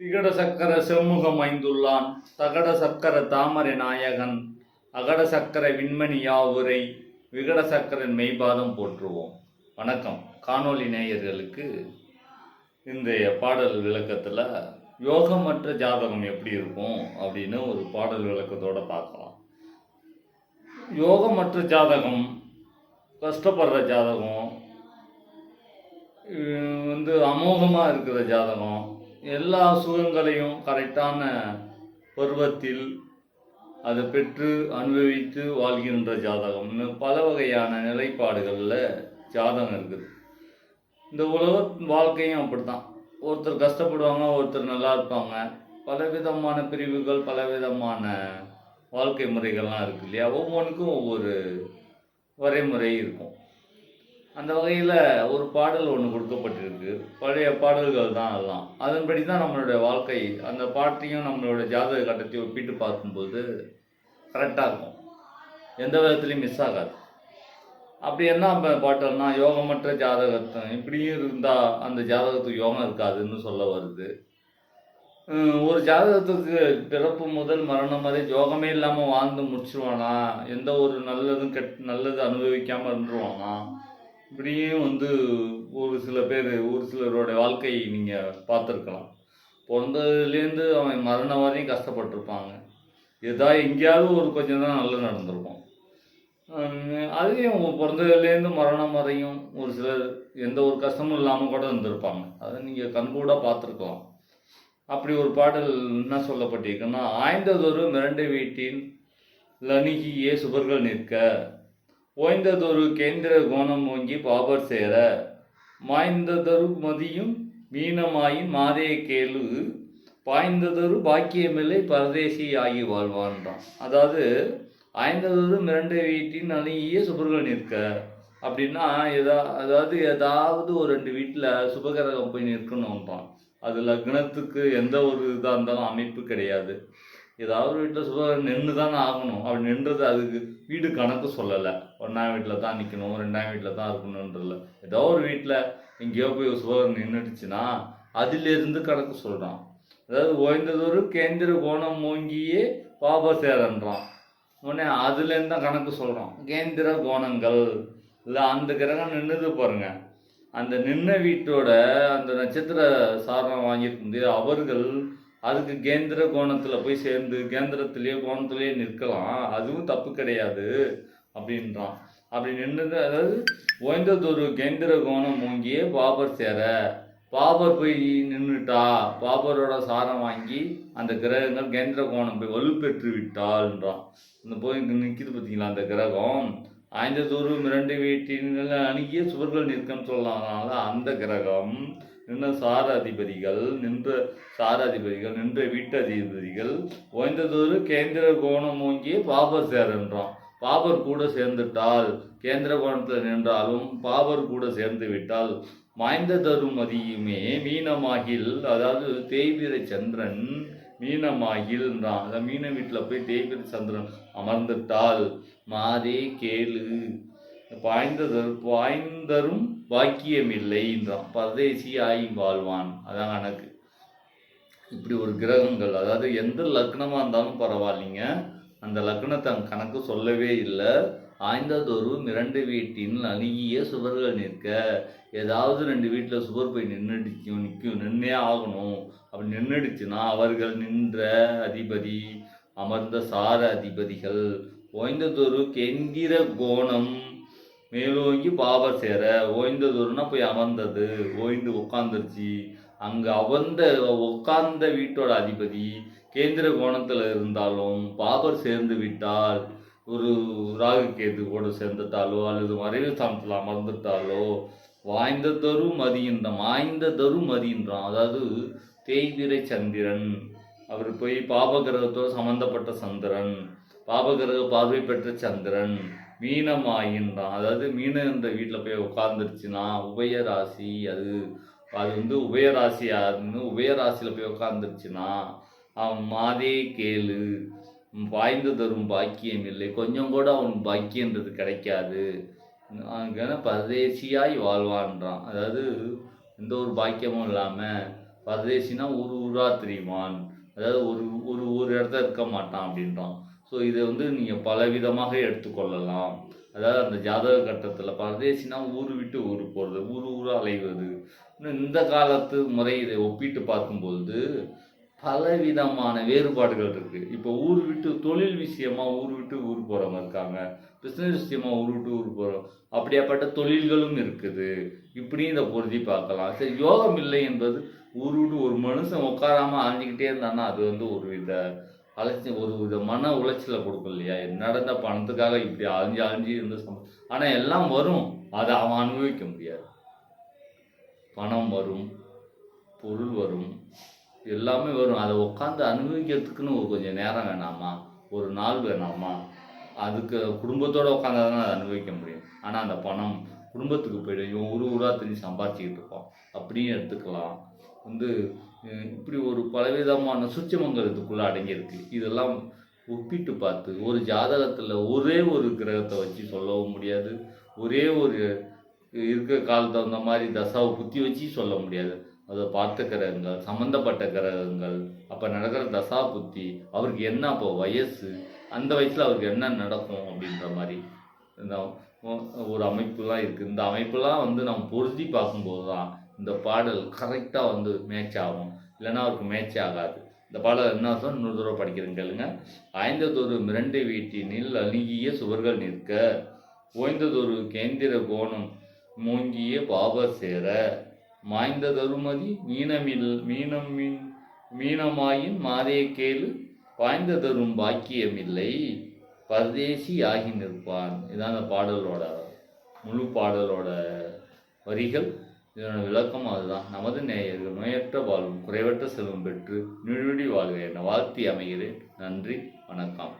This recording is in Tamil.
திகட சக்கர செம்முகம் ஐந்துள்ளான். தகட சக்கர தாமரை நாயகன். அகட சக்கர விண்மணியாவுரை விகட சக்கரன் மெய்பாதம் போற்றுவோம். வணக்கம். காணொளி நேயர்களுக்கு இன்றைய பாடல் விளக்கத்தில் யோகமற்ற ஜாதகம் எப்படி இருக்கும் அப்படின்னு ஒரு பாடல் விளக்கத்தோட பார்க்கலாம். யோகமற்ற ஜாதகம் கஷ்டப்படுற ஜாதகம் வந்து அமோகமாக இருக்கிற ஜாதகம் எல்லா சுகங்களையும் கரெக்டான பருவத்தில் அதை பெற்று அனுபவித்து வாழ்கின்ற ஜாதகம்னு பல வகையான நிலைப்பாடுகளில் ஜாதகம் இருக்குது. இந்த உலக வாழ்க்கையும் அப்படித்தான். ஒருத்தர் கஷ்டப்படுவாங்க ஒருத்தர் நல்லா இருப்பாங்க. பலவிதமான பிரிவுகள் பலவிதமான வாழ்க்கை முறைகள்லாம் இருக்கு இல்லையா? ஒவ்வொன்றுக்கும் ஒவ்வொரு வரைமுறை இருக்கும். அந்த வகையில் ஒரு பாடல் ஒன்று கொடுக்கப்பட்டிருக்கு. பழைய பாடல்கள் தான் அதெல்லாம். அதன்படி தான் நம்மளுடைய வாழ்க்கை. அந்த பாட்டையும் நம்மளோட ஜாதக கட்டத்தையும் ஒப்பிட்டு பார்க்கும்போது கரெக்டாக இருக்கும். எந்த விதத்துலையும் மிஸ் ஆகாது. அப்படி என்ன ப- பாட்டல்னா யோகமற்ற ஜாதகத்தை இப்படியும் இருந்தால் அந்த ஜாதகத்துக்கு யோகம் இருக்காதுன்னு சொல்ல வருது. ஒரு ஜாதகத்துக்கு பிறப்பு முதல் மரணம் வரை யோகமே இல்லாமல் வாழ்ந்து முடிச்சிருவானா? எந்த ஒரு நல்லதும் கெட் நல்லது அனுபவிக்காமல் இருந்துருவானா? இப்படியும் வந்து ஒரு சில பேர் ஒரு சிலரோட வாழ்க்கையை நீங்கள் பார்த்துருக்கலாம். பிறந்ததுலேருந்து அவன் மரணம் வரையும் கஷ்டப்பட்டிருப்பாங்க. ஏதா எங்கேயாவது ஒரு கொஞ்சம் தான் நல்லா நடந்திருக்கும். அதையும் பிறந்ததுலேருந்து மரணம் வரையும் ஒரு சிலர் எந்த ஒரு கஷ்டமும் இல்லாமல் கூட இருந்திருப்பாங்க. அதை நீங்கள் கண்கூட பார்த்துருக்கலாம். அப்படி ஒரு பாடல் என்ன சொல்லப்பட்டிருக்குன்னா ஆய்ந்ததொரு மிரண்டை வீட்டின் லணிகியே சுபர்கள் நிற்க ஓய்ந்ததொரு கேந்திர கோணம் ஓங்கி பாபர் சேர மாய்ந்ததொரு மதியும் மீனமாயின் மாதே கேளு பாய்ந்ததொரு பாக்கியமில்லை பரதேசி ஆகி வாழ்வான்றான். அதாவது ஆய்ந்ததொரு மிரண்ட வீட்டின் அணுகிய சுபர்கள் நிற்க அப்படின்னா எதா அதாவது ஏதாவது ஒரு ரெண்டு வீட்டில் சுபகிரகம் போய் நிற்கணும்ன்றான் அது லக்னத்துக்கு எந்த ஒரு இதாக இருந்தாலும் அமைப்பு கிடையாது. ஏதாவது வீட்டில் சொல்ல நின்று தானே ஆகணும். அப்படி நின்றது அதுக்கு வீடு கணக்கு சொல்லலை. ஒன்றாம் வீட்டில் தான் நிற்கணும் ரெண்டாம் வீட்டில் தான் இருக்கணுன்றதில்ல ஏதோ ஒரு வீட்டில் எங்கேயோ போய் சுபகர் நின்றுடுச்சுன்னா அதிலிருந்து கணக்கு சொல்கிறான் அதாவது ஓய்ந்ததொரு கேந்திர கோணம் ஓங்கியே பாபசேரன்றான் உடனே அதுலேருந்து தான் கணக்கு சொல்கிறான் கேந்திர கோணங்கள். இல்லை அந்த கிரகம் நின்றுது பாருங்க. அந்த நின்ன வீட்டோட அந்த நட்சத்திர சாரம் வாங்கியிருந்து அவர்கள் அதுக்கு கேந்திர கோணத்தில் போய் சேர்ந்து கேந்திரத்திலேயே கோணத்திலேயே நிற்கலாம். அதுவும் தப்பு கிடையாது அப்படின்றான். அப்படி நின்றது அதாவது ஓய்ந்ததொரு கேந்திர கோணம் ஓங்கியே பாபர் சேர. பாபர் போய் நின்றுட்டா பாபரோட சாரம் வாங்கி அந்த கிரகங்கள் கேந்திர கோணம் போய் வலுப்பெற்று விட்டாள்ன்றான். அந்த போய் நிற்கிது பார்த்தீங்களா அந்த கிரகம்? ஆய்ந்ததொரு மிரண்டு வீட்டின் அணுகிய சுவர்கள் நிற்கும் சொல்லலாம்னால அந்த கிரகம் நின்ற சார அதிபதிகள் நின்ற சாராதிபதிகள் நின்ற வீட்டு அதிபதிகள் ஓய்ந்ததொரு கேந்திர கோணம் ஓங்கிய பாபர் சேரன்றான் பாபர் கூட சேர்ந்துட்டால் கேந்திர கோணத்தில் நின்றாலும் பாபர் கூட சேர்ந்து விட்டால் மாய்ந்த தரும் மதியுமே மீனமாகில் அதாவது தேய்பிரை சந்திரன் மீனமாகில்ன்றான் அந்த மீன வீட்டில் போய் தேய்பிரை சந்திரன் அமர்ந்துட்டால் மாதே கேளு. பாய்ந்ததர் பாய்ந்தரும் பாக்கியமில்லைன்றான் பரதேசி ஆகி வாழ்வான். அதான் கணக்கு. இப்படி ஒரு கிரகங்கள் அதாவது எந்த லக்னமாக இருந்தாலும் பரவாயில்லைங்க அந்த லக்னத்தை கணக்கு சொல்லவே இல்லை. ஆய்ந்ததொரு மிரண்டு வீட்டின் அணுகிய சுவர்கள் நிற்க ஏதாவது ரெண்டு வீட்டில் சுவர் போய் நின்று நிற்கும் நின்னே ஆகணும். அப்படி நின்றுடுச்சுன்னா அவர்கள் நின்ற அதிபதி அமர்ந்த சார அதிபதிகள் ஓய்ந்ததொரு கெந்திர கோணம் மேலோங்கி பாபர் சேர ஓய்ந்ததொருனா போய் அமர்ந்தது. ஓய்ந்து உட்காந்துருச்சு அங்கே அவந்த உட்கார்ந்த வீட்டோட அதிபதி கேந்திர கோணத்தில் இருந்தாலும் பாபர் சேர்ந்து விட்டால் ஒரு ராகு கேது கூட சேர்ந்துட்டாலோ அல்லது மறைவு ஸ்தானத்தில் அமர்ந்துட்டாலோ வாய்ந்ததொரு மதியின்ற மாய்ந்ததொரு மதியின்றான் அதாவது தேய்பிரை சந்திரன். அவர் போய் பாபகிரகத்தோடு சம்பந்தப்பட்ட சந்திரன். பாபகிரக பார்வை பெற்ற சந்திரன். மீனமாயின்றான் அதாவது மீன என்ற வீட்டில் போய் உட்காந்துருச்சுன்னா உபயராசி அது. அது வந்து உபயராசியாருன்னு உபயராசியில் போய் உட்காந்துருச்சுன்னா அவன் மாதே கேளு. வாய்ந்து தரும் பாக்கியம் இல்லை. கொஞ்சம் கூட அவன் பாக்கியன்றது கிடைக்காது. அங்கே பரதேசியாய் வாழ்வான்றான். அதாவது எந்த ஒரு பாக்கியமும் இல்லாமல் பரதேசினா ஊர் ஊராக திரிவான் அதாவது ஒரு ஒரு ஒரு இடத்துல இருக்க மாட்டான் அப்படின்றான். ஸோ இதை வந்து நீங்கள் பலவிதமாக எடுத்துக்கொள்ளலாம். அதாவது அந்த ஜாதக கட்டத்தில் பரதேசினா ஊர் விட்டு ஊர் போகிறது ஊர் ஊராக அலைவது. இன்னும் இந்த காலத்து முறை இதை ஒப்பிட்டு பார்க்கும்பொழுது பலவிதமான வேறுபாடுகள் இருக்குது இப்போ ஊர் விட்டு தொழில் விஷயமா ஊர் விட்டு ஊர் போகிறவங்க இருக்காங்க. பிஸ்னஸ் விஷயமாக ஊர் விட்டு ஊர் போகிறோம் அப்படியாப்பட்ட தொழில்களும் இருக்குது. இப்படியும் இதை பொருத்தி பார்க்கலாம். சரி யோகம் இல்லை என்பது ஊர் ஒரு மனுஷன் உட்காராம ஆஞ்சிக்கிட்டே இருந்தான்னா அது வந்து ஒரு வித அலைச்சி ஒரு வித மன உளைச்சலை கொடுக்கும் இல்லையா? நடந்த பணத்துக்காக இப்படி அழிஞ்சு அழிஞ்சு இருந்து சம்ப ஆனால் எல்லாம் வரும். அதை அவன் அனுபவிக்க முடியாது. பணம் வரும் பொருள் வரும் எல்லாமே வரும். அதை உட்காந்து அனுபவிக்கிறதுக்குன்னு ஒரு கொஞ்சம் நேரம் வேணாமா? ஒரு நாள் வேணாமா? அதுக்கு குடும்பத்தோடு உட்காந்தா தான் அதை அனுபவிக்க முடியும். ஆனால் அந்த பணம் குடும்பத்துக்கு போயிடும் இவன் ஒரு ஊராக தெரிஞ்சு சம்பாதிச்சிக்கிட்டு இருப்பான். அப்படியும் எடுத்துக்கலாம். வந்து இப்படி ஒரு பலவிதமான சூட்சமங்கள் இதுக்குள்ளே அடங்கியிருக்கு. இதெல்லாம் ஒப்பிட்டு பார்த்து ஒரு ஜாதகத்தில் ஒரே ஒரு கிரகத்தை வச்சு சொல்லவும் முடியாது. ஒரே ஒரு இருக்கிற காலத்து தகுந்த மாதிரி தசாவை புத்தி வச்சு சொல்ல முடியாது. அதை பார்த்த கிரகங்கள் சம்மந்தப்பட்ட கிரகங்கள் அப்போ நடக்கிற தசா புத்தி அவருக்கு என்ன அப்போ வயசு அந்த வயசில் அவருக்கு என்ன நடக்கும் அப்படின்ற மாதிரி ஒரு அமைப்புலாம் இருக்குது இந்த அமைப்புலாம் வந்து நம்ம பொருத்தி பார்க்கும்போது தான் இந்த பாடல் கரெக்டாக வந்து மேட்ச் ஆகும். இல்லைன்னா அவருக்கு மேட்ச் ஆகாது. இந்த பாடல் என்ன சொன்ன இன்னொரு தடவை படிக்கிறேன் கேளுங்க. ஆய்ந்ததொரு மிரண்டு வீட்டினில் அணுகிய சுவர்கள் நிற்க ஓய்ந்ததொரு கேந்திர கோணம் மூங்கிய பாபர் சேர மாய்ந்ததொருமதி மீனமில் மீனம் மீன் மீனமாயின் மாதே கேளு பாய்ந்ததரும் பாக்கியமில்லை பரதேசி ஆகி நிற்பான். இதான் அந்த பாடலோட முழு பாடலோட வரிகள் இதனோட விளக்கம் அதுதான். நமது நேயர்கள் நோயற்ற வாழ்வும் குறைவற்ற செல்வம் பெற்று நிழுடி வாழ்க என வாழ்த்தி அமைகிறேன். நன்றி வணக்கம்.